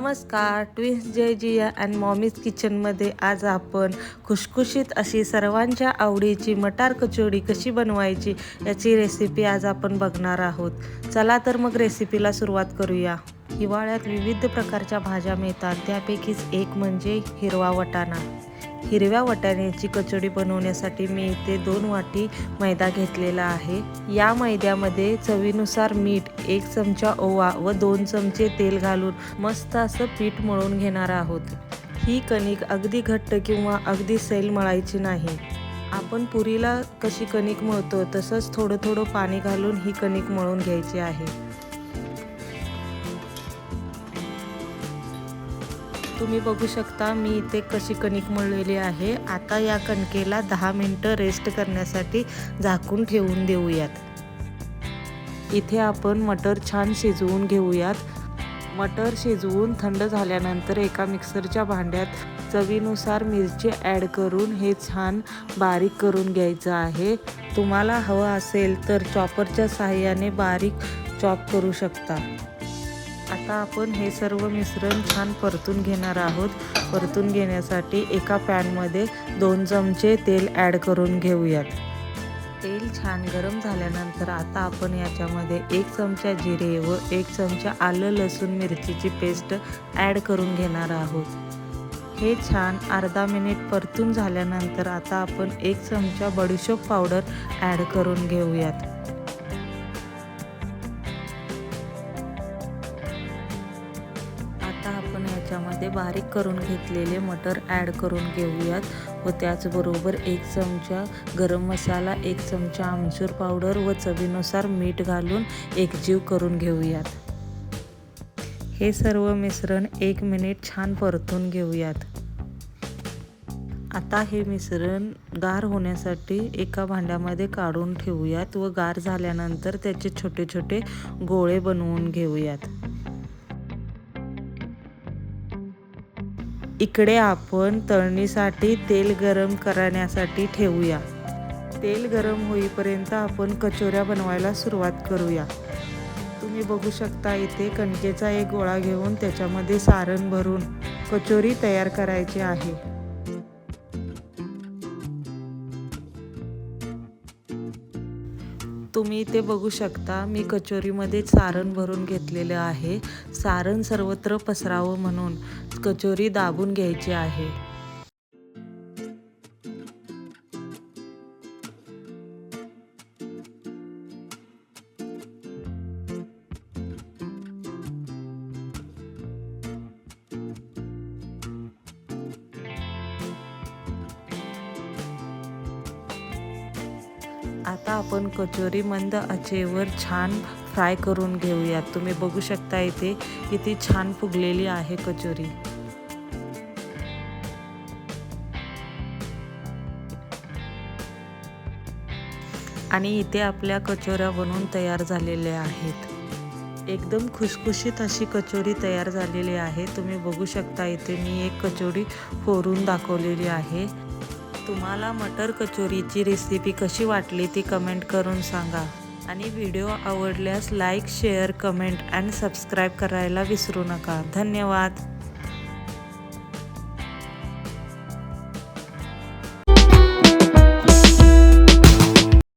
नमस्कार twins Jay Jiya and mommy's किचनमध्ये आज आपण खुशखुशीत अशी सर्वांच्या आवडीची मटार कचोडी कशी बनवायची याची रेसिपी आज आपण बघणार आहोत. चला तर मग रेसिपीला सुरुवात करूया. हिवाळ्यात विविध प्रकारच्या भाज्या मिळतात त्यापैकीच एक म्हणजे हिरवा वटाणा. हिरव्या वाटाण्याची कचोडी बनवण्यासाठी मी इथे दोन वाटी मैदा घेतलेला आहे. या मैद्यामध्ये चवीनुसार मीठ एक चमचा ओवा व दोन चमचे तेल घालून मस्त असं पीठ मळून घेणार आहोत. ही कणिक अगदी घट्ट किंवा अगदी सैल मळायची नाही. आपण पुरीला कशी कणिक मळतो तसंच थोडं थोडं पाणी घालून ही कणिक मळून घ्यायची आहे. तुम्ही बघू शकता मी इथे कशी कणिक मळलेली आहे. आता या कणकेला दहा मिनटं रेस्ट करण्यासाठी झाकून ठेवून देऊयात. इथे आपण मटर छान शिजवून घेऊयात. मटर शिजवून थंड झाल्यानंतर एका मिक्सरच्या भांड्यात चवीनुसार मिरची ॲड करून हे छान बारीक करून घ्यायचं आहे. तुम्हाला हवं असेल तर चॉपरच्या साहाय्याने बारीक चॉप करू शकता. आता आपण हे सर्व मिश्रण छान परतून घेणार आहोत. परतून घेण्यासाठी एका पॅनमध्ये दोन चमचे तेल ॲड करून घेऊयात. तेल छान गरम झाल्यानंतर आता आपण याच्यामध्ये एक चमचा जिरे व एक चमचा आलं लसूण मिरचीची पेस्ट ॲड करून घेणार आहोत. हे छान अर्धा मिनिट परतून झाल्यानंतर आता आपण एक चमचा बडीशोप पावडर ॲड करून घेऊयात. याच्यामध्ये बारीक करून घेतलेले मटर ॲड करून घेऊयात. व त्याचबरोबर एक चमचा गरम मसाला एक चमचा आमचूर पावडर व चवीनुसार मीठ घालून एकजीव करून घेऊयात. हे सर्व मिश्रण एक मिनिट छान परतून घेऊयात. आता हे मिश्रण गार होण्यासाठी एका भांड्यामध्ये काढून ठेवूयात व गार झाल्यानंतर त्याचे छोटे छोटे गोळे बनवून घेऊयात. इकडे आपण तळणीसाठी तेल गरम करण्यासाठी ठेवूया. तेल गरम होईपर्यंत आपण कचोऱ्या बनवायला सुरुवात करूया. तुम्ही बघू शकता इथे कणकेचा एक गोळा घेऊन त्याच्यामध्ये सारण भरून कचोरी तयार करायची आहे. तुम्ही इथे बघू शकता मी कचोरीमध्ये सारण भरून घेतलेलं आहे. सारण सर्वत्र पसरावं म्हणून. कचोरी दाबून घ्यायची आहे. आता आपण कचोरी मंद आचेवर छान फ्राय करून घेऊयात. तुम्ही बघू शकता इथे किती छान फुगलेली आहे कचोरी. आणि इथे आपल्या कचोऱ्या बनवून तयार झालेल्या आहेत. एकदम खुशखुशीत अशी कचोरी तयार झालेली आहे. तुम्ही बघू शकता इथे मी एक कचोरी फोरून दाखवलेली आहे. तुम्हाला मटर कचोरीची रेसिपी कशी वाटली ती कमेंट करून सांगा. आणि व्हिडिओ आवडल्यास like share comment and subscribe करायला विसरू नका. धन्यवाद.